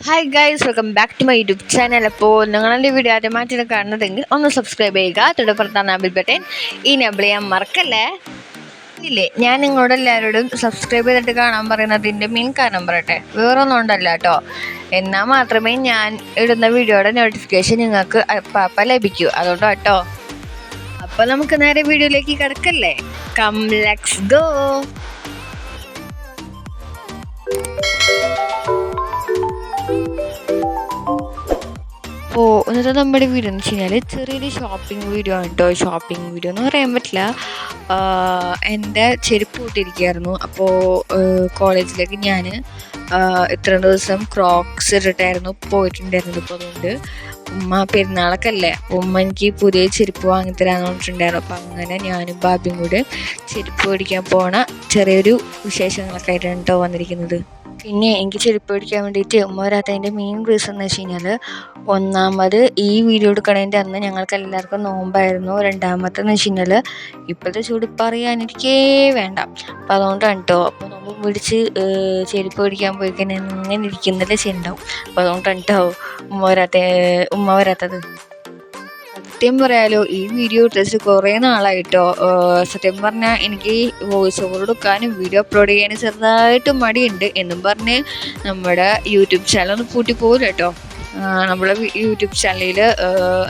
Hi guys welcome back to my YouTube channel അപ്പോൾ നിങ്ങളുടെ video ആദ്യമായിട്ടാണ് കാണുന്നതെങ്കിൽ ഒന്ന് സബ്സ്ക്രൈബ് ചെയ്യുക. തൊട്ടപ്പുറത്താണ് ആബിൾ ബട്ടൻ ഈ നബിൾ ചെയ്യാൻ മറക്കല്ലേ? ഇല്ലേ? ഞാൻ നിങ്ങളോട് എല്ലാവരോടും സബ്സ്ക്രൈബ് ചെയ്തിട്ട് കാണാൻ പറയുന്നതിന്റെ മെയിൻ കാരണം പറയട്ടെ. വേറൊന്നും ഉണ്ടല്ല കേട്ടോ എന്നാൽ മാത്രമേ ഞാൻ ഇടുന്ന വീഡിയോയുടെ നോട്ടിഫിക്കേഷൻ നിങ്ങൾക്ക് അപ്പം ലഭിക്കൂ. അതുകൊണ്ട് കേട്ടോ അപ്പോൾ നമുക്ക് നേരെ വീഡിയോയിലേക്ക് കിടക്കല്ലേ? കം ലെറ്റ്സ് ഗോ അപ്പോൾ ഇന്നത്തെ നമ്മുടെ വീഡിയോ എന്ന് വെച്ച് കഴിഞ്ഞാൽ ചെറിയൊരു ഷോപ്പിംഗ് വീഡിയോ ആണ് കേട്ടോ ഷോപ്പിംഗ് വീഡിയോ എന്ന് പറയാൻ പറ്റില്ല. എന്റെ ചെരുപ്പ് കൂട്ടിയിരിക്കുകയായിരുന്നു അപ്പോൾ കോളേജിലേക്ക് ഞാൻ ഇത്ര ദിവസം ക്രോക്സ് ഇട്ടിട്ടായിരുന്നു പോയിട്ടുണ്ടായിരുന്നത്. ഇപ്പോൾ അതുകൊണ്ട് ഉമ്മ പെരുന്നാളൊക്കെ അല്ലേ? ഉമ്മ എനിക്ക് പുതിയ ചെരുപ്പ് വാങ്ങിത്തരാന്ന് പറഞ്ഞിട്ടുണ്ടായിരുന്നു. അപ്പോൾ അങ്ങനെ ഞാനും ബാബിയും കൂടെ ചെരുപ്പ് മേടിക്കാൻ പോണ ചെറിയൊരു വിശേഷങ്ങളൊക്കെ ആയിട്ടാണ് കേട്ടോ വന്നിരിക്കുന്നത്. പിന്നെ എനിക്ക് ചെരുപ്പ് മേടിക്കാൻ വേണ്ടിയിട്ട് ഉമ്മ മെയിൻ റീസൺ എന്ന് വെച്ച് കഴിഞ്ഞാൽ ഒന്നാമത് ഈ വീഡിയോ എടുക്കണതിന്റെ അന്ന് ഞങ്ങൾക്ക് എല്ലാവർക്കും നോമ്പായിരുന്നു. രണ്ടാമത്തെ എന്ന് വെച്ച് കഴിഞ്ഞാൽ ഇപ്പോഴത്തെ ചൂടിപ്പറിയാനിരിക്കേ വേണ്ട. അപ്പം അതുകൊണ്ടാണ് കേട്ടോ അപ്പോൾ നോമ്പ് പിടിച്ച് ചെരുപ്പ് മേടിക്കാൻ പോയി കഴിഞ്ഞാൽ ഇങ്ങനെ ഇരിക്കുന്നില്ല ചെയ്യുണ്ടാവും. അപ്പോൾ അതുകൊണ്ടാണ് കേട്ടോ ഉമ്മ വരാത്ത ഉമ്മ വരാത്തത്. സത്യം പറയാലോ ഈ വീഡിയോ ഇട്ടിട്ട് കുറേ നാളായിട്ടോ. സത്യം പറഞ്ഞാൽ എനിക്ക് വോയിസ് ഓവർ എടുക്കാനും വീഡിയോ അപ്ലോഡ് ചെയ്യാനും ചെറുതായിട്ട് മടിയുണ്ട്. എന്നും പറഞ്ഞ് നമ്മുടെ യൂട്യൂബ് ചാനൽ ഒന്ന് പൂട്ടി പോകില്ല കേട്ടോ. നമ്മളെ യൂട്യൂബ് ചാനലിൽ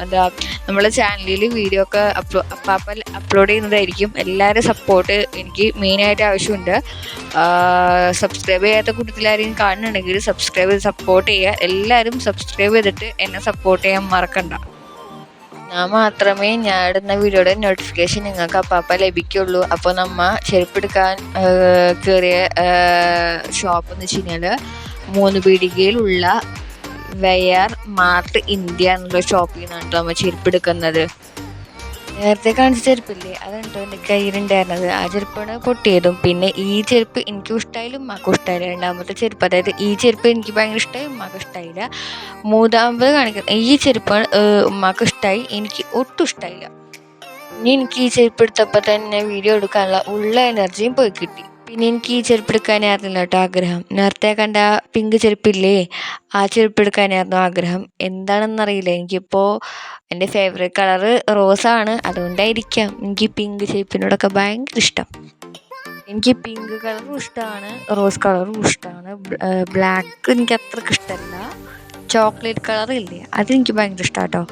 എന്താ നമ്മളെ ചാനലിൽ വീഡിയോ ഒക്കെ അപ്ലോ അപ്പാപ്പൽ അപ്ലോഡ് ചെയ്യുന്നതായിരിക്കും. എല്ലാവരും സപ്പോർട്ട് എനിക്ക് മെയിനായിട്ട് ആവശ്യമുണ്ട്. സബ്സ്ക്രൈബ് ചെയ്യാത്ത കൂട്ടത്തിലാരെയും കാണുന്നുണ്ടെങ്കിൽ സബ്സ്ക്രൈബ് ചെയ്ത് സപ്പോർട്ട് ചെയ്യുക. എല്ലാവരും സബ്സ്ക്രൈബ് ചെയ്തിട്ട് എന്നെ സപ്പോർട്ട് ചെയ്യാൻ മറക്കണ്ട. എന്നാൽ മാത്രമേ ഞാൻ ഇടുന്ന വീഡിയോയുടെ നോട്ടിഫിക്കേഷൻ നിങ്ങൾക്ക് അപ്പാപ്പ ലഭിക്കുള്ളൂ. അപ്പോൾ നമ്മ ചെരുപ്പെടുക്കാൻ കയറിയ ഷോപ്പ് എന്ന് വെച്ച് കഴിഞ്ഞാൽ മൂന്ന് പീടികയിലുള്ള വെയർ മാർട്ട് ഇന്ത്യ എന്നുള്ള ഷോപ്പിൽ നിന്നാണ് കേട്ടോ നമ്മൾ ചെരുപ്പെടുക്കുന്നത്. നേരത്തെ കാണിച്ച ചെരുപ്പില്ലേ? അതുണ്ടോ എന്റെ കയ്യിലുണ്ടായിരുന്നത്. ആ ചെരുപ്പാണ് പൊട്ടിയതും? പിന്നെ ഈ ചെരുപ്പ് എനിക്കും ഇഷ്ടമായാലും ഉമ്മാക്കും ഇഷ്ടമായില്ല രണ്ടാമത്തെ ചെരുപ്പ് അതായത് ഈ ചെരുപ്പ് എനിക്ക് ഭയങ്കര ഇഷ്ടമായി ഉമ്മാക്ക് ഇഷ്ടമായില്ല മൂന്നാമത് കാണിക്കുന്നത് ഈ ചെരുപ്പ് ഉമ്മാക്ക് ഇഷ്ടമായി എനിക്ക് ഒട്ടും ഇഷ്ടമായില്ല ഇനി എനിക്ക് ഈ ചെരുപ്പ് എടുത്തപ്പോൾ തന്നെ വീഡിയോ എടുക്കാനുള്ള ഉള്ള എനർജിയും പോയി കിട്ടി. പിന്നെ എനിക്ക് ഈ ചെരുപ്പ് എടുക്കാനായിരുന്നില്ല കേട്ടോ ആഗ്രഹം. നേരത്തെ കണ്ട പിങ്ക് ചെരുപ്പില്ലേ? ആ ചെരുപ്പ് എടുക്കാനായിരുന്നു ആഗ്രഹം. എന്താണെന്നറിയില്ല. എനിക്കിപ്പോൾ എന്റെ ഫേവറേറ്റ് കളറ് റോസാണ്. അതുകൊണ്ടായിരിക്കാം എനിക്ക് പിങ്ക് ഷേപ്പിനോടൊക്കെ ഭയങ്കര ഇഷ്ടം. എനിക്ക് പിങ്ക് കളറും ഇഷ്ടമാണ് റോസ് കളറും ഇഷ്ടമാണ്. ബ്ലാക്ക് എനിക്ക് അത്രയ്ക്ക് ഇഷ്ടമല്ല. ചോക്ലേറ്റ് കളർ ഇല്ലേ അതെനിക്ക് ഭയങ്കര ഇഷ്ടമാണ് കേട്ടോ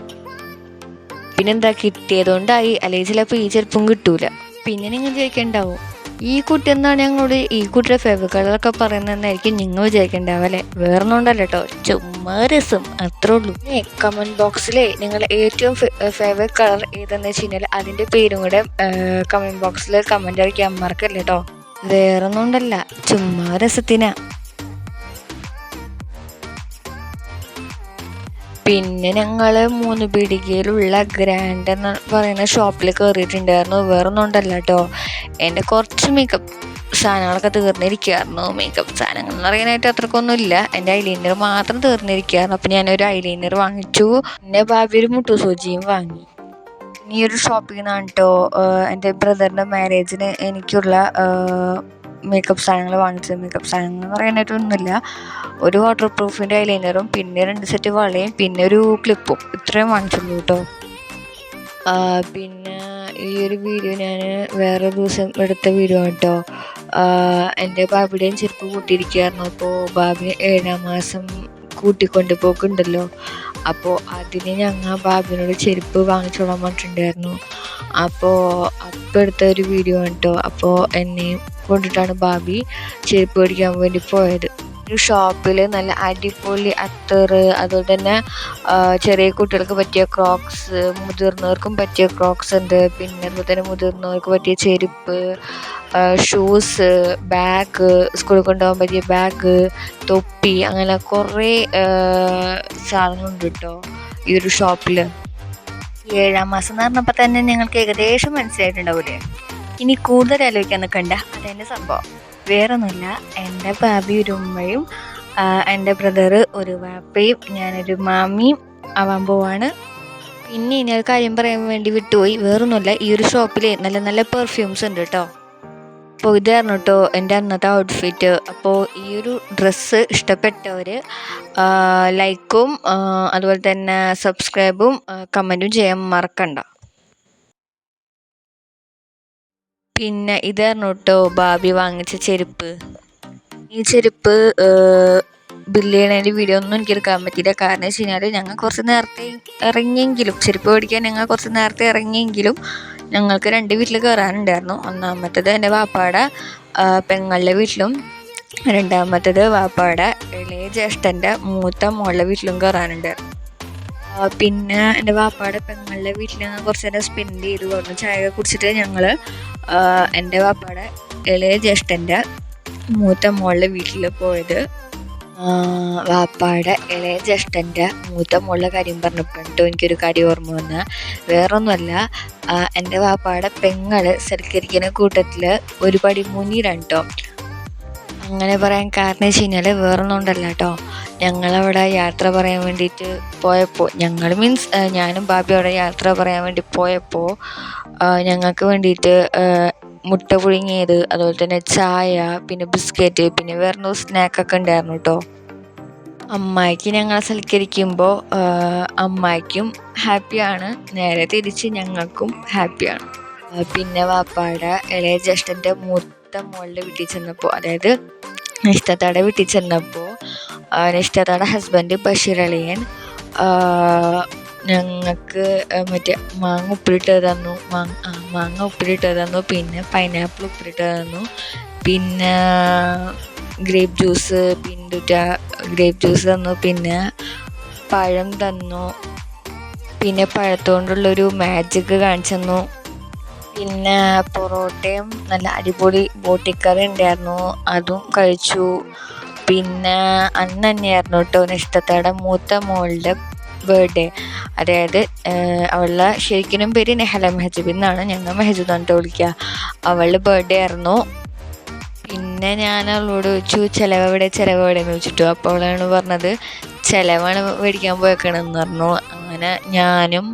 പിന്നെന്താ കിട്ടിയതുകൊണ്ടായി. അല്ലെങ്കിൽ ചിലപ്പോൾ ഈ ചെരുപ്പും കിട്ടൂല. പിന്നെ നിങ്ങൾ ചോദിക്കണ്ടാവും? ഈ കുട്ടി എന്താണ് ഞങ്ങളോട് ഈ കുട്ടിയുടെ ഒക്കെ പറയുന്നതെന്നായിരിക്കും നിങ്ങൾ വിചാരിക്കണ്ടാവല്ലേ വേറൊന്നുണ്ടല്ല കേട്ടോ ചുമ്മാ രസം. അത്രേ ഉള്ളൂ. കമന്റ് ബോക്സിലെ നിങ്ങൾ ഏറ്റവും ഫേവറേറ്റ് കളർ ഏതെന്ന് വെച്ച് കഴിഞ്ഞാൽ അതിന്റെ പേരും കൂടെ കമന്റ് ബോക്സിൽ കമന്റ് അറിയിക്കാൻ മറക്കല്ലേ കേട്ടോ വേറൊന്നുണ്ടല്ല ചുമ്മാ രസത്തിന. പിന്നെ ഞങ്ങൾ മൂന്ന് പീടികയിലുള്ള ഗ്രാൻഡ് എന്ന് പറയുന്ന ഷോപ്പിൽ കയറിയിട്ടുണ്ടായിരുന്നു വേറൊന്നും കേട്ടോ എന്റെ കുറച്ച് മേക്കപ്പ് സാധനങ്ങളൊക്കെ തീർന്നിരിക്കുകയായിരുന്നു. മേക്കപ്പ് സാധനങ്ങൾ എന്ന് പറയാനായിട്ട് അത്രക്കൊന്നും ഇല്ല എന്റെ ഐലൈനർ മാത്രം തീർന്നിരിക്കുകയായിരുന്നു. അപ്പം ഞാനൊരു ഐലൈനർ വാങ്ങിച്ചു. പിന്നെ ഭാവി മുട്ടു സൂചിയും വാങ്ങി. ഈ ഒരു ഷോപ്പിൽ നിന്നാണ് കേട്ടോ എന്റെ ബ്രദറിന്റെ മാരേജിന് എനിക്കുള്ള മേക്കപ്പ് സാധനങ്ങൾ വാങ്ങിച്ചത്. മേക്കപ്പ് സാധനങ്ങൾ എന്ന് പറയാനായിട്ടൊന്നുമില്ല. ഒരു വാട്ടർ പ്രൂഫിന്റെ ഐലൈനറും പിന്നെ രണ്ട് സെറ്റ് വളയും പിന്നെ ഒരു ക്ലിപ്പും ഇത്രയും വാങ്ങിച്ചുള്ളൂ കേട്ടോ പിന്നെ ഈ ഒരു വീഡിയോ ഞാൻ വേറെ ദിവസം എടുത്ത വീഡിയോ കേട്ടോ എന്റെ ബാബിയുടെയും ചെരുപ്പ് കൂട്ടിയിരിക്കുകയായിരുന്നു. അപ്പോൾ ബാബി ഏഴാം മാസം കൂട്ടിക്കൊണ്ട് പോക്കുണ്ടല്ലോ. അപ്പോൾ അതിന് ഞങ്ങൾ ബാബിനോട് ചെരുപ്പ് വാങ്ങിച്ചോളാൻ പറഞ്ഞിട്ടുണ്ടായിരുന്നു. അപ്പോൾ അപ്പം എടുത്ത ഒരു വീഡിയോ കേട്ടോ അപ്പോൾ എന്നെയും കൊണ്ടിട്ടാണ് ബാബി ചെരുപ്പ് മേടിക്കാൻ വേണ്ടി പോയത്. ഒരു ഷോപ്പിൽ നല്ല അടിപൊളി അത്തറ് അതുപോലെ തന്നെ ചെറിയ കുട്ടികൾക്ക് പറ്റിയ ക്രോക്സ് മുതിർന്നവർക്കും പറ്റിയ ക്രോക്സ് ഉണ്ട്. പിന്നെ അതുപോലെ തന്നെ മുതിർന്നവർക്ക് പറ്റിയ ചെരുപ്പ് ഷൂസ് ബാഗ് സ്കൂളിൽ കൊണ്ടുപോകാൻ പറ്റിയ ബാഗ് തൊപ്പി അങ്ങനെ കുറേ സാധനങ്ങളുണ്ട് കേട്ടോ ഈ ഒരു ഷോപ്പിൽ ഏഴാം മാസം എന്ന് പറഞ്ഞപ്പോൾ തന്നെ നിങ്ങൾക്ക് ഏകദേശം മനസ്സിലായിട്ടുണ്ടാവില്ലേ ഇനി കൂടുതൽ ആലോചിക്കാൻ നിൽക്കണ്ട. അതെന്നെ സംഭവം. വേറൊന്നുമില്ല എന്റെ ഭാബി ഒരു ഉമ്മയും എന്റെ ബ്രദർ ഒരു വാപ്പയും ഞാനൊരു മാമിയും ആവാൻ പോവാണ്. പിന്നെ ഇനി ഒരു കാര്യം പറയാൻ വേണ്ടി വിട്ടുപോയി. വേറൊന്നുമില്ല ഈ ഒരു ഷോപ്പിൽ നല്ല നല്ല പെർഫ്യൂംസ് ഉണ്ട് കേട്ടോ. അപ്പോൾ ഇതായിരുന്നു കേട്ടോ എന്റെ അന്നത്തെ ഔട്ട്ഫിറ്റ് അപ്പോൾ ഈ ഒരു ഡ്രസ്സ് ഇഷ്ടപ്പെട്ടവർ ലൈക്കും അതുപോലെ തന്നെ സബ്സ്ക്രൈബും കമന്റും ചെയ്യാൻ മറക്കണ്ട. പിന്നെ ഇതായിരുന്നു കേട്ടോ ബാബി വാങ്ങിച്ച ചെരുപ്പ്. ഈ ചെരുപ്പ് ബില്ല് ചെയ്യണതിന്റെ വീഡിയോ ഒന്നും എനിക്ക് എടുക്കാൻ പറ്റിയില്ല. കാരണം വെച്ച് കഴിഞ്ഞാൽ ഞങ്ങൾ കുറച്ച് നേരത്തെ ഇറങ്ങിയെങ്കിലും ചെരുപ്പ് മേടിക്കാൻ ഞങ്ങൾ കുറച്ച് നേരത്തെ ഇറങ്ങിയെങ്കിലും ഞങ്ങൾക്ക് രണ്ട് വീട്ടിൽ കയറാനുണ്ടായിരുന്നു ഒന്നാമത്തത് എന്റെ വാപ്പാടെ പെങ്ങളുടെ വീട്ടിലും രണ്ടാമത്തത് വാപ്പാടെ ഇളയ ജ്യേഷ്ഠന്റെ മൂത്ത മോളുടെ വീട്ടിലും കയറാനുണ്ടായിരുന്നു പിന്നെ എന്റെ വാപ്പാടെ പെങ്ങളുടെ വീട്ടിൽ ഞങ്ങൾ കുറച്ച് നേരം സ്പെൻഡ് ചെയ്തു. പറഞ്ഞു ചായ കുടിച്ചിട്ട് ഞങ്ങൾ എന്റെ വാപ്പാടെ ഇളയ ജ്യേഷ്ഠന്റെ മൂത്ത മോളുടെ വീട്ടിൽ പോയത്. വാപ്പയുടെ ഇളയ ജ്യേഷ്ഠന്റെ മൂത്ത മോളുടെ കാര്യം പറഞ്ഞപ്പോഴോ എനിക്കൊരു കാര്യം ഓർമ്മ വന്ന. വേറൊന്നുമല്ല എന്റെ വാപ്പാടെ പെങ്ങൾ സൽക്കരിക്കുന്ന കൂട്ടത്തിൽ ഒരു പടി മുന്നിലാണ് അങ്ങനെ പറയാൻ കാരണം വെച്ച് കഴിഞ്ഞാൽ വേറൊന്നും ഉണ്ടല്ല കേട്ടോ ഞങ്ങളവിടെ യാത്ര പറയാൻ വേണ്ടിയിട്ട് പോയപ്പോൾ ഞങ്ങൾ മീൻസ് ഞാനും ബാബി അവിടെ യാത്ര പറയാൻ വേണ്ടി പോയപ്പോൾ ഞങ്ങൾക്ക് വേണ്ടിയിട്ട് മുട്ട പുഴുങ്ങിയത് അതുപോലെ തന്നെ ചായ പിന്നെ ബിസ്ക്കറ്റ് പിന്നെ വേറെ സ്നാക്കൊക്കെ ഉണ്ടായിരുന്നു കേട്ടോ അമ്മായിക്ക് ഞങ്ങളെ സൽക്കരിക്കുമ്പോൾ അമ്മായിക്കും ഹാപ്പിയാണ് നേരെ തിരിച്ച് ഞങ്ങൾക്കും ഹാപ്പിയാണ് പിന്നെ വാപ്പാടെ ഇളയ ജ്യേഷ്ഠന്റെ മൂത്ത മോളുടെ വീട്ടിൽ ചെന്നപ്പോൾ അതായത് നിഷ്ഠത്താടെ വീട്ടിൽ ചെന്നപ്പോൾ നിഷ്ഠത്താടെ ഹസ്ബൻഡ് ബഷീർ അളിയൻ ഞങ്ങൾക്ക് മറ്റേ മാങ്ങ ഉപ്പിലിട്ട് തന്നു. മാങ്ങ മാങ്ങ ഉപ്പിലിട്ട് തന്നു. പിന്നെ പൈനാപ്പിൾ ഉപ്പിലിട്ട് തന്നു. പിന്നെ ഗ്രേപ്പ് ജ്യൂസ് പിന്തുറ്റ ഗ്രേപ്പ് ജ്യൂസ് തന്നു. പിന്നെ പഴം തന്നു. പിന്നെ പഴത്തുകൊണ്ടുള്ളൊരു മാജിക് കാണിച്ചു തന്നു. പിന്നെ പൊറോട്ടയും നല്ല അടിപൊളി ബോട്ടിക്കറി ഉണ്ടായിരുന്നു. അതും കഴിച്ചു. പിന്നെ അന്ന് തന്നെയായിരുന്നു കേട്ടോ ഇഷ്ടത്തോടെ മൂത്ത മോളുടെ ബർത്ത്ഡേ അതായത് അവളുടെ ശരിക്കും പേര് നെഹല മെഹജബ് എന്നാണ്. ഞങ്ങൾ മെഹജബ് എന്നിട്ട് വിളിക്കുക. അവളുടെ ബർത്ത്ഡേ ആയിരുന്നു. പിന്നെ ഞാൻ അവളോട് ചോദിച്ചു ചിലവ് എവിടെ? ചിലവ് എവിടെ എന്ന് ചോദിച്ചിട്ടു? അപ്പോൾ അവളാണ് പറഞ്ഞത് ചിലവാണ് മേടിക്കാൻ പോയേക്കണമെന്ന് പറഞ്ഞു. അങ്ങനെ ഞാനും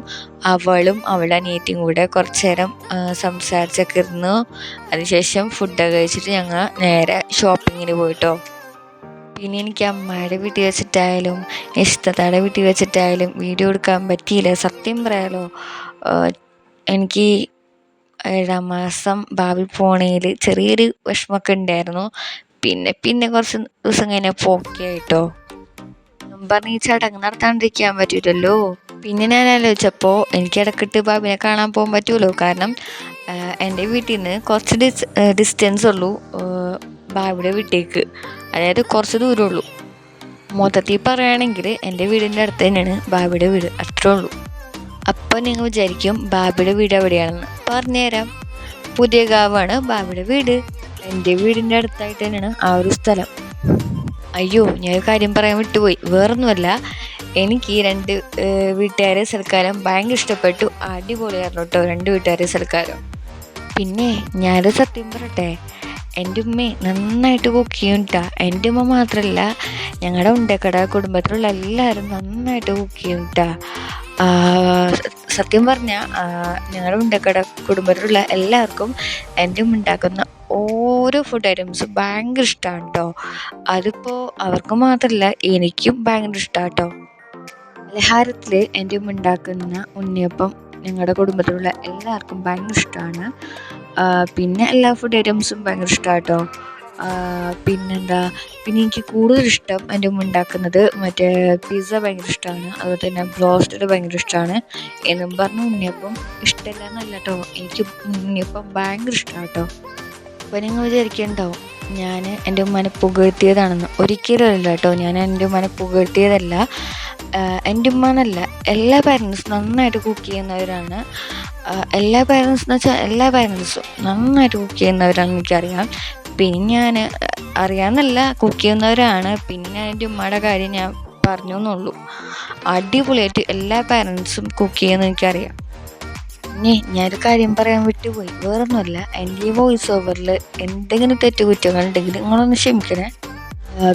അവളും അവളുടെ അനിയത്തിയും കൂടെ കുറച്ച് നേരം സംസാരിച്ചൊക്കെ ഇരുന്നു. അതിനുശേഷം ഫുഡൊക്കെ കഴിച്ചിട്ട് ഞങ്ങൾ നേരെ ഷോപ്പിങ്ങിന് പോയിട്ടോ. പിന്നെ എനിക്ക് അമ്മയുടെ വീട്ടിൽ വെച്ചിട്ടായാലും ഇഷ്ടത്തയുടെ വീട്ടിൽ വെച്ചിട്ടായാലും വീഡിയോ എടുക്കാൻ പറ്റിയില്ല. സത്യം പറയാലോ എനിക്ക് ഏഴാം മാസം ഭാവി പോണേൽ ചെറിയൊരു വിഷമമൊക്കെ ഉണ്ടായിരുന്നു. പിന്നെ പിന്നെ കുറച്ച് ദിവസം കഴിഞ്ഞാൽ പോക്കിയായിട്ടോ പറഞ്ഞ് ഈ ചടങ്ങ് നടത്താണ്ടിരിക്കാൻ പറ്റൂലല്ലോ. പിന്നെ ഞാൻ ആലോചിച്ചപ്പോൾ എനിക്ക് ഇടക്കിട്ട് ബാബിനെ കാണാൻ പോകാൻ പറ്റുമല്ലോ കാരണം എന്റെ വീട്ടിൽ നിന്ന് കുറച്ച് ഡിസ് ഡിസ്റ്റൻസ് ഉള്ളൂ ഭാവിയുടെ വീട്ടിലേക്ക്. അതായത് കുറച്ച് ദൂരമുള്ളൂ മൊത്തത്തിൽ പറയുകയാണെങ്കിൽ എന്റെ വീടിന്റെ അടുത്ത് തന്നെയാണ് ബാബിയുടെ വീട് അത്രേ ഉള്ളൂ. അപ്പോൾ നിങ്ങൾ വിചാരിക്കും ബാബിയുടെ വീട് എവിടെയാണെന്ന്. പറഞ്ഞുതരാം പുതിയ ഗാവാണ് ബാബിയുടെ വീട്. എന്റെ വീടിന്റെ അടുത്തായിട്ട് തന്നെയാണ് ആ ഒരു സ്ഥലം. അയ്യോ ഞാൻ ഒരു കാര്യം പറയാൻ വിട്ടുപോയി. വേറൊന്നുമല്ല എനിക്ക് ഈ രണ്ട് വീട്ടുകാരെ സൽക്കാരം ഭയങ്കര ഇഷ്ടപ്പെട്ടു. അടിപൊളിയായിരുന്നു കേട്ടോ രണ്ട് വീട്ടുകാരെ സൽക്കാരം. പിന്നെ ഞാനൊരു സത്യം പറയട്ടെ. എന്റെ ഉമ്മ നന്നായിട്ട് കുക്ക് ചെയ്യും കേട്ടോ എന്റെ ഉമ്മ മാത്രമല്ല ഞങ്ങളുടെ ഉണ്ടക്കട കുടുംബത്തിലുള്ള എല്ലാവരും നന്നായിട്ട് കുക്ക് ചെയ്യും കേട്ടോ സത്യം പറഞ്ഞാൽ ഞങ്ങളുടെ ഉണ്ടക്കട കുടുംബത്തിലുള്ള എല്ലാവർക്കും എന്റെ ഉമ്മ ഉണ്ടാക്കുന്ന ഓരോ ഫുഡ് ഐറ്റംസും ഭയങ്കര ഇഷ്ടമാണ് കേട്ടോ അതിപ്പോൾ അവർക്ക് മാത്രമല്ല എനിക്കും ഭയങ്കര ഇഷ്ടമാണ് കേട്ടോ പലഹാരത്തിൽ എന്റെ ഉമ്മ ഉണ്ടാക്കുന്ന ഉണ്ണിയപ്പം ഞങ്ങളുടെ കുടുംബത്തിലുള്ള എല്ലാവർക്കും ഭയങ്കര ഇഷ്ടമാണ് പിന്നെ എല്ലാ ഫുഡ് ഐറ്റംസും ഭയങ്കര ഇഷ്ടമാണ് കേട്ടോ പിന്നെന്താ പിന്നെ എനിക്ക് കൂടുതൽ ഇഷ്ടം എന്റെ ഉമ്മ ഉണ്ടാക്കുന്നത് മറ്റേ പിസ്സ ഭയങ്കര ഇഷ്ടമാണ് അതുപോലെ തന്നെ ബ്രോസ്റ്റഡ് ഭയങ്കര ഇഷ്ടമാണ് എന്നും പറഞ്ഞു ഉണ്ണിയപ്പം ഇഷ്ടമില്ല എന്നല്ല കേട്ടോ എനിക്ക് ഉണ്ണിയപ്പം ഭയങ്കര ഇഷ്ടമാണ് കേട്ടോ അപ്പോൾ നിങ്ങൾ വിചാരിക്കണ്ടാവും ഞാൻ എന്റെ ഉമ്മനെ പുകഴ്ത്തിയതാണെന്ന്. ഒരിക്കലും അല്ല കേട്ടോ ഞാൻ എന്റെ ഉമ്മനെ പുകഴ്ത്തിയതല്ല. എന്റെ ഉമ്മ എന്നല്ല എല്ലാ പാരൻസും നന്നായിട്ട് കുക്ക് ചെയ്യുന്നവരാണ്. എല്ലാ പാരൻസ് എന്ന് വെച്ചാൽ എല്ലാ പാരൻസും നന്നായിട്ട് കുക്ക് ചെയ്യുന്നവരാണെന്ന് എനിക്കറിയാം. പിന്നെ ഞാൻ അറിയാമെന്നല്ല കുക്ക് ചെയ്യുന്നവരാണ്. പിന്നെ എന്റെ ഉമ്മയുടെ കാര്യം ഞാൻ പറഞ്ഞു എന്നുള്ളൂ അടിപൊളിയായിട്ട് എല്ലാ പാരൻസും കുക്ക് ചെയ്യുന്ന എനിക്കറിയാം. പിന്നെ ഞാനൊരു കാര്യം പറയാൻ വിട്ടുപോയി. വേറൊന്നുമല്ല എന്റെ ഈ വോയിസ് ഓവറിൽ എന്തെങ്കിലും തെറ്റുകുറ്റങ്ങളുണ്ടെങ്കിൽ നിങ്ങളൊന്ന് ക്ഷമിക്കണേ.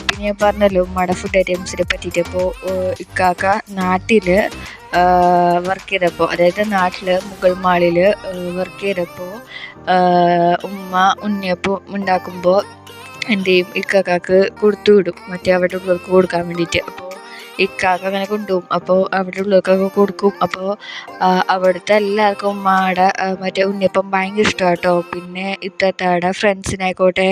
പിന്നെ ഞാൻ പറഞ്ഞല്ലോ മട ഫുഡ് ഐറ്റംസിനെ പറ്റിയിട്ട്. ഇപ്പോൾ ഇക്കാക്ക നാട്ടിൽ വർക്ക് ചെയ്തപ്പോൾ അതായത് നാട്ടിൽ മുഗൾ മാളിൽ വർക്ക് ചെയ്തപ്പോൾ ഉമ്മ ഉണ്ണിയപ്പം ഉണ്ടാക്കുമ്പോൾ എന്ത് ചെയ്യും? ഇക്കാക്കാക്ക് കൊടുത്തു വിടും. മറ്റേ അവിടെ ഉള്ളവർക്ക് കൊടുക്കാൻ വേണ്ടിയിട്ട്. അപ്പോൾ ഇക്കാക്ക അങ്ങനെ കൊണ്ടുപോകും. അപ്പോൾ അവിടെ ഉള്ളവർക്കൊക്കെ കൊടുക്കും. അപ്പോൾ അവിടുത്തെ എല്ലാവർക്കും ഉമ്മയുടെ മറ്റേ ഉണ്ണിയപ്പം ഭയങ്കര ഇഷ്ടമാണ് പിന്നെ ഇത്തത്താടെ ഫ്രണ്ട്സിനായിക്കോട്ടെ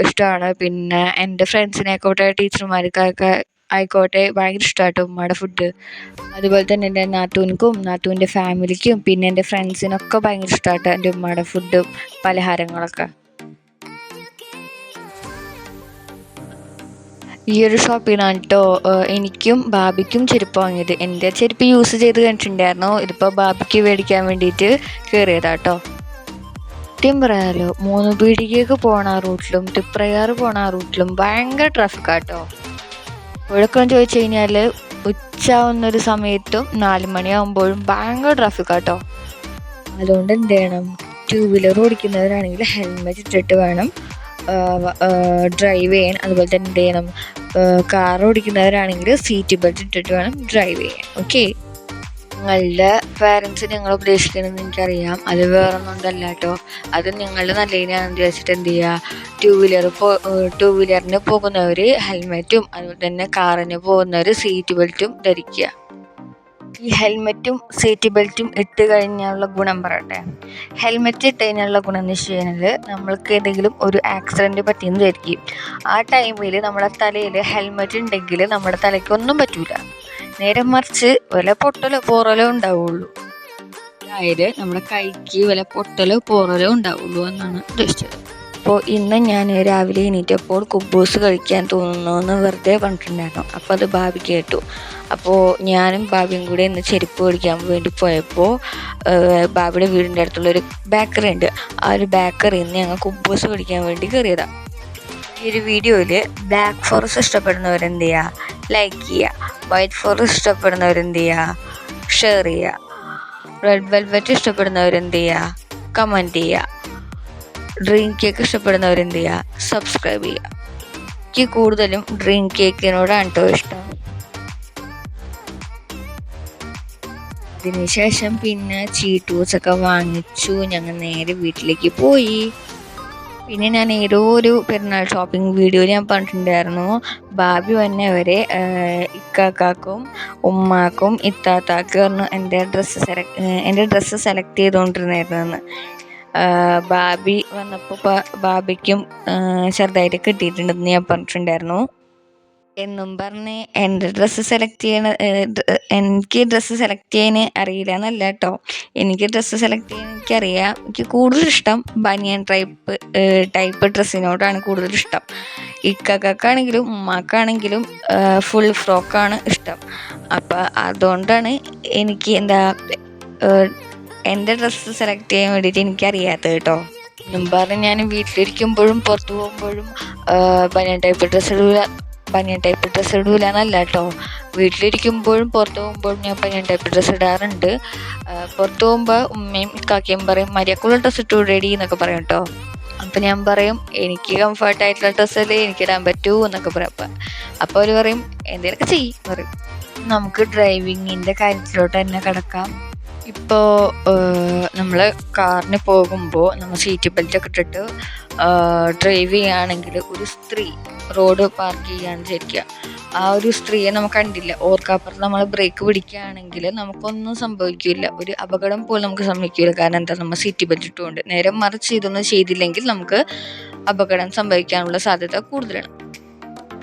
ഇഷ്ടമാണ് പിന്നെ എന്റെ ഫ്രണ്ട്സിനായിക്കോട്ടെ ടീച്ചർമാർക്കൊക്കെ ആയിക്കോട്ടെ ഭയങ്കര ഇഷ്ടമാട്ടോ ഉമ്മയുടെ ഫുഡ് അതുപോലെ തന്നെ എന്റെ നാത്തൂനിക്കും നാത്തൂന്റെ ഫാമിലിക്കും പിന്നെ എന്റെ ഫ്രണ്ട്സിനൊക്കെ ഭയങ്കര ഇഷ്ടമാട്ടോ എന്റെ ഉമ്മയുടെ ഫുഡും പലഹാരങ്ങളൊക്കെ. ഈ ഒരു ഷോപ്പിൽ കേട്ടോ എനിക്കും ബാബിക്കും ചെരുപ്പ് വാങ്ങിയത്. എന്റെ ചെരുപ്പ് യൂസ് ചെയ്ത് കണ്ടിട്ടുണ്ടായിരുന്നു. ഇതിപ്പോൾ ബാബിക്ക് മേടിക്കാൻ വേണ്ടിയിട്ട് കയറിയതാട്ടോ സത്യം പറയാലോ മൂന്ന് പീടികേക്ക് പോണ റൂട്ടിലും തിപ്രയാറ് പോണ റൂട്ടിലും ഭയങ്കര ട്രാഫിക്കാട്ടോ ഒഴുക്കം ചോദിച്ചു കഴിഞ്ഞാൽ ഉച്ചാവുന്നൊരു സമയത്തും നാല് മണിയാകുമ്പോഴും ഭയങ്കര ട്രാഫിക്കാട്ടോ അതുകൊണ്ട് എന്ത് ചെയ്യണം? ടൂ വീലർ ഓടിക്കുന്നവരാണെങ്കിൽ ഹെൽമെറ്റ് ഇട്ടിട്ട് വേണം ഡ്രൈവ് ചെയ്യാൻ. അതുപോലെ തന്നെ എന്ത് ചെയ്യണം? കാർ ഓടിക്കുന്നവരാണെങ്കിൽ സീറ്റ് ബെൽറ്റ് ഇട്ടിട്ട് വേണം ഡ്രൈവ് ചെയ്യാൻ. ഓക്കെ നിങ്ങളുടെ പേരൻസ് നിങ്ങൾ ഉപദേശിക്കണമെന്ന് എനിക്കറിയാം. അത് വേറെ ഒന്നുമല്ല കേട്ടോ. അത് നിങ്ങളുടെ നല്ലതിനാണെന്ന് വിചാരിച്ചിട്ട് എന്ത് ചെയ്യുക ടു വീലർ പോ ടു വീലറിന് പോകുന്നവർ ഹെൽമെറ്റും അതുപോലെ തന്നെ കാറിന് പോകുന്നവർ സീറ്റ് ബെൽറ്റും ധരിക്കുക. ഈ ഹെൽമെറ്റും സീറ്റ് ബെൽറ്റും ഇട്ട് കഴിഞ്ഞാലുള്ള ഗുണം പറയട്ടെ. ഹെൽമെറ്റ് ഇട്ട് കഴിഞ്ഞാലുള്ള ഗുണം എന്ന് വെച്ച് കഴിഞ്ഞാൽ നമ്മൾക്ക് ഏതെങ്കിലും ഒരു ആക്സിഡന്റ് പറ്റിയെന്ന് വിചാരിക്കും. ആ ടൈമിൽ നമ്മുടെ തലയിൽ ഹെൽമെറ്റ് ഉണ്ടെങ്കിൽ നമ്മുടെ തലയ്ക്കൊന്നും പറ്റൂല. നേരെ മറിച്ച് വില പൊട്ടലോ പോറലോ ഉണ്ടാവുള്ളൂ. അതായത് നമ്മുടെ കൈക്ക് വില പൊട്ടലോ പോറലോ ഉണ്ടാവുള്ളൂ എന്നാണ് ഉദ്ദേശിച്ചത്. അപ്പോൾ ഇന്ന് ഞാൻ രാവിലെ എണീറ്റപ്പോൾ കുബൂസ് കഴിക്കാൻ തോന്നുന്നു എന്ന് വെറുതെ പറഞ്ഞിട്ടുണ്ടായിരുന്നു. അപ്പോൾ അത് ഭാവി കേട്ടു. അപ്പോൾ ഞാനും ഭാവിയും കൂടെ ഇന്ന് ചെരുപ്പ് മേടിക്കാൻ വേണ്ടി പോയപ്പോൾ ഭാവിയുടെ വീടിന്റെ അടുത്തുള്ളൊരു ബേക്കറി ഉണ്ട്. ആ ഒരു ബേക്കറിയിൽ നിന്ന് ഞങ്ങൾ കുബൂസ് മേടിക്കാൻ വേണ്ടി കയറിയതാണ് ഈ ഒരു വീഡിയോയിൽ ബ്ലാക്ക് ഫോറസ്റ്റ് ഇഷ്ടപ്പെടുന്നവരെന്ത് ചെയ്യുക ലൈക്ക് ചെയ്യുക വൈറ്റ് ഫോറസ്റ്റ് ഇഷ്ടപ്പെടുന്നവരെന്ത് ചെയ്യുക ഷെയർ ചെയ്യുക റെഡ് വെൽവെറ്റ് ഇഷ്ടപ്പെടുന്നവരെന്ത് ചെയ്യുക കമന്റ് ചെയ്യുക ഡ്രീം കേക്ക് ഇഷ്ടപ്പെടുന്നവരെന്ത് ചെയ്യുക സബ്സ്ക്രൈബ് ചെയ്യുക എനിക്ക് കൂടുതലും ഡ്രീം കേക്കിനോടാണ് കേട്ടോ ഇഷ്ടം. അതിനുശേഷം പിന്നെ ചീട്ടൂസൊക്കെ വാങ്ങിച്ചു. ഞങ്ങൾ നേരെ വീട്ടിലേക്ക് പോയി. പിന്നെ ഞാൻ ഏതോ ഒരു പെരുന്നാൾ ഷോപ്പിംഗ് വീഡിയോ ഞാൻ പറഞ്ഞിട്ടുണ്ടായിരുന്നു. വന്നെ അവരെ ഇക്കാക്കും ഉമ്മാക്കും ഇത്താത്താക്കും പറഞ്ഞു എന്റെ ഡ്രസ്സ് സെലക്ട് എന്റെ ഡ്രസ്സ് സെലക്ട് ചെയ്തുകൊണ്ടിരുന്നായിരുന്നു ബാബി വന്നപ്പോൾ ബാബിക്കും ചെറുതായിട്ട് കിട്ടിയിട്ടുണ്ടെന്ന് ഞാൻ പറഞ്ഞിട്ടുണ്ടായിരുന്നു. എന്നും പറഞ്ഞ് എന്റെ ഡ്രസ്സ് സെലക്ട് ചെയ്യണ എനിക്ക് ഡ്രസ്സ് സെലക്ട് ചെയ്യാൻ അറിയില്ല എന്നല്ല കേട്ടോ. എനിക്ക് ഡ്രസ്സ് സെലക്ട് ചെയ്യാൻ എനിക്കറിയാം. എനിക്ക് കൂടുതലിഷ്ടം ബനിയൻ ടൈപ്പ് ടൈപ്പ് ഡ്രസ്സിനോടാണ് കൂടുതലിഷ്ടം. ഇക്കാക്കാണെങ്കിലും ഉമ്മാക്കാണെങ്കിലും ഫുൾ ഫ്രോക്കാണ് ഇഷ്ടം. അപ്പോൾ അതുകൊണ്ടാണ് എനിക്ക് എന്താ എന്റെ ഡ്രസ്സ് സെലക്ട് ചെയ്യാൻ വേണ്ടിയിട്ട് എനിക്കറിയാത്തത് കേട്ടോ. മുമ്പാറ് ഞാൻ വീട്ടിലിരിക്കുമ്പോഴും പുറത്തു പോകുമ്പോഴും ബനിയൻ ടൈപ്പ് ഡ്രസ്സ് ഇടൂല ബനിയൻ ടൈപ്പ് ഡ്രസ്സ് ഇടൂല എന്നല്ല കേട്ടോ വീട്ടിലിരിക്കുമ്പോഴും പുറത്ത് പോകുമ്പോഴും ഞാൻ ബനിയൻ ടൈപ്പ് ഡ്രസ്സ് ഇടാറുണ്ട്. പുറത്ത് പോകുമ്പോൾ ഉമ്മയും കാക്കയും പറയും മര്യാദക്കുള്ള ഡ്രസ്സ് ഇട്ടു റെഡി എന്നൊക്കെ പറയും കേട്ടോ അപ്പം ഞാൻ പറയും എനിക്ക് കംഫർട്ടായിട്ടുള്ള ഡ്രസ്സല്ലേ എനിക്ക് ഇടാൻ പറ്റൂ എന്നൊക്കെ പറയും. അപ്പം അപ്പോൾ അവർ പറയും എന്തെങ്കിലുമൊക്കെ ചെയ്യും പറയും. നമുക്ക് ഡ്രൈവിങ്ങിന്റെ കാര്യത്തിലോട്ട് തന്നെ കിടക്കാം. ഇപ്പോൾ നമ്മൾ കാറിന് പോകുമ്പോൾ നമ്മൾ സീറ്റ് ബെൽറ്റ് ഒക്കെ ഇട്ടിട്ട് ഡ്രൈവ് ചെയ്യുകയാണെങ്കിൽ ഒരു സ്ത്രീ റോഡ് പാർക്ക് ചെയ്യുകയാണ് വിചാരിക്കുക ആ ഒരു സ്ത്രീയെ നമുക്ക് കണ്ടില്ല. ഓർക്കാപ്പുറത്ത് നമ്മൾ ബ്രേക്ക് പിടിക്കുകയാണെങ്കിൽ നമുക്കൊന്നും സംഭവിക്കില്ല. ഒരു അപകടം പോലും നമുക്ക് സംഭവിക്കില്ല. കാരണം എന്താ? നമ്മൾ സീറ്റ് പറ്റിട്ടുമുണ്ട് നേരെ മറിച്ച് ഇതൊന്നും ചെയ്തില്ലെങ്കിൽ നമുക്ക് അപകടം സംഭവിക്കാനുള്ള സാധ്യത കൂടുതലാണ്.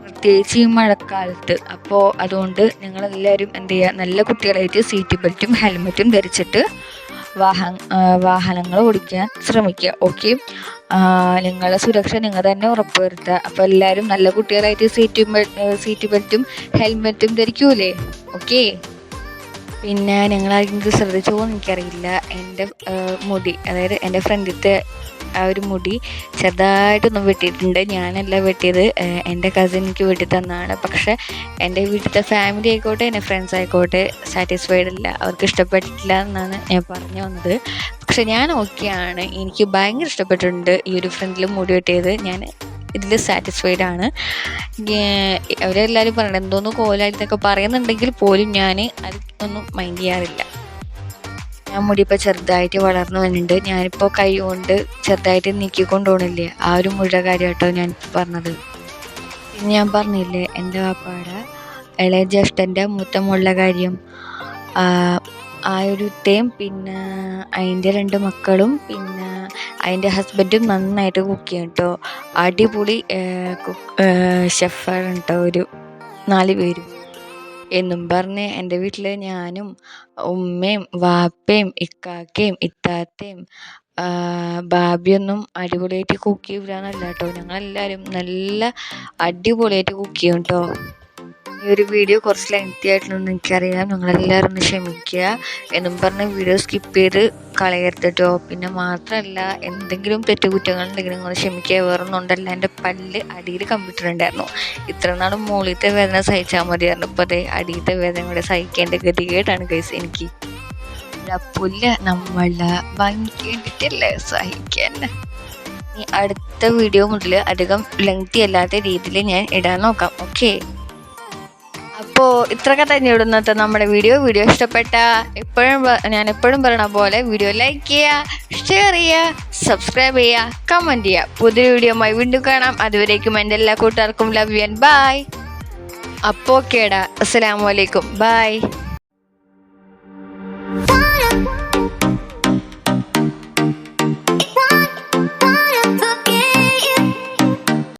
പ്രത്യേകിച്ച് ഈ മഴക്കാലത്ത്. അപ്പോൾ അതുകൊണ്ട് നിങ്ങളെല്ലാവരും എന്ത് ചെയ്യുക? നല്ല കുട്ടികളായിട്ട് സീറ്റ് ബെൽറ്റും ഹെൽമെറ്റും ധരിച്ചിട്ട് വാഹന വാഹനങ്ങൾ ഓടിക്കാൻ ശ്രമിക്കുക. ഓക്കെ നിങ്ങളുടെ സുരക്ഷ നിങ്ങൾ തന്നെ ഉറപ്പുവരുത്തുക. അപ്പോൾ എല്ലാവരും നല്ല കുട്ടികളായിട്ട് സീറ്റ് സീറ്റ് ബെൽറ്റും ഹെൽമെറ്റും ധരിക്കൂലേ? ഓക്കെ പിന്നെ നിങ്ങളാരെങ്കിലും ശ്രദ്ധിച്ചോ എനിക്കറിയില്ല. എന്റെ മുടി അതായത് എന്റെ ഫ്രണ്ടിത്തെ ആ ഒരു മുടി ചെറുതായിട്ടൊന്നും വെട്ടിയിട്ടുണ്ട്. ഞാനല്ല വെട്ടിയത്. എന്റെ കസിൻ എനിക്ക് വെട്ടി തന്നതാണ് പക്ഷെ എന്റെ വീട്ടിലത്തെ ഫാമിലി ആയിക്കോട്ടെ എന്റെ ഫ്രണ്ട്സ് ആയിക്കോട്ടെ സാറ്റിസ്ഫൈഡ് അല്ല. അവർക്ക് ഇഷ്ടപ്പെട്ടിട്ടില്ല എന്നാണ് ഞാൻ പറഞ്ഞു വന്നത് പക്ഷെ ഞാൻ ഓക്കെയാണ്. എനിക്ക് ഭയങ്കര ഇഷ്ടപ്പെട്ടിട്ടുണ്ട് ഈ ഒരു ഫ്രണ്ടിൽ മുടി വെട്ടിയത്. ഞാൻ ഇതിൽ സാറ്റിസ്ഫൈഡ് ആണ്. അവരെല്ലാവരും പറയണം എന്തോന്ന് കോലായിട്ടൊക്കെ പറയുന്നുണ്ടെങ്കിൽ പോലും ഞാൻ അതൊന്നും മൈൻഡ് ചെയ്യാറില്ല. ഞാൻ മുടി ഇപ്പോൾ ചെറുതായിട്ട് വളർന്നു വരുന്നുണ്ട് ഞാനിപ്പോൾ കൈ കൊണ്ട് ചെറുതായിട്ട് നീക്കിക്കൊണ്ട് പോകണില്ലേ ആ ഒരു മുഴുവൻ കാര്യം കേട്ടോ ഞാൻ പറഞ്ഞത്. പിന്നെ ഞാൻ പറഞ്ഞില്ലേ എന്റെ പാപ്പാടെ ഇളയ ജ്യേഷ്ഠന്റെ മൂത്തമുള്ള കാര്യം. ആ, ഒരു ഇത്തയും പിന്നെ അതിന്റെ രണ്ട് മക്കളും പിന്നെ അതിന്റെ ഹസ്ബൻഡും നന്നായിട്ട് കുക്ക് ചെയ്യും കേട്ടോ അടിപൊളി ഷെഫാണ് കേട്ടോ ഒരു നാല് പേരും. എന്നും പറഞ്ഞ് എന്റെ വീട്ടിൽ ഞാനും ഉമ്മയും വാപ്പയും ഇക്കാക്കയും ഇത്താത്തയും ബാബിയൊന്നും അടിപൊളിയായിട്ട് കുക്ക് ചെയ്യൂലെന്നല്ല കേട്ടോ ഞങ്ങളെല്ലാവരും നല്ല അടിപൊളിയായിട്ട് കുക്ക് ചെയ്യും കേട്ടോ ഒരു വീഡിയോ കുറച്ച് ലെങ്തി ആയിട്ടുണ്ടെന്ന് എനിക്കറിയാം നിങ്ങളെല്ലാവരും ഒന്ന് ക്ഷമിക്കുക. എന്നും പറഞ്ഞ് വീഡിയോ സ്കിപ്പ് ചെയ്ത് കളയരുത് കേട്ടോ പിന്നെ മാത്രമല്ല എന്തെങ്കിലും തെറ്റുകുറ്റങ്ങളുണ്ടെങ്കിൽ നിങ്ങൾ ക്ഷമിക്കുക. വേറൊന്നും ഉണ്ടല്ല. എന്റെ പല്ല് അടിയിൽ കമ്പ്യൂട്ടർ ഉണ്ടായിരുന്നു. ഇത്ര നാളും മുകളിലത്തെ വേദന സഹിച്ചാൽ മതിയായിരുന്നു. ഇപ്പോൾ അതേ അടിയിലത്തെ വേദന കൂടെ സഹിക്കേണ്ട ഗതികേടാണ് കേസ് എനിക്ക്. പുല്ല് നമ്മളെ വാങ്ങിക്കേണ്ടിട്ടല്ലേ സഹിക്കാൻ? അടുത്ത വീഡിയോ മുതൽ അധികം ലെങ്തി അല്ലാത്ത രീതിയിൽ ഞാൻ ഇടാൻ നോക്കാം. ഓക്കെ അപ്പോൾ ഇത്രയൊക്കെ തന്നെ ഇടുന്നത് നമ്മുടെ വീഡിയോ. വീഡിയോ ഇഷ്ടപ്പെട്ട എപ്പോഴും ഞാൻ എപ്പോഴും പറയണ പോലെ വീഡിയോ ലൈക്ക് ചെയ്യുക ഷെയർ ചെയ്യുക സബ്സ്ക്രൈബ് ചെയ്യുക കമന്റ് ചെയ്യുക. പുതിയ വീഡിയോമായി വീണ്ടും കാണാം. അതുവരേക്കും എന്റെ എല്ലാ കൂട്ടുകാർക്കും ലവ് യു ആൻഡ് ബൈ അപ്പോ കേടാ. അസ്സലാമു അലൈക്കും. ബൈ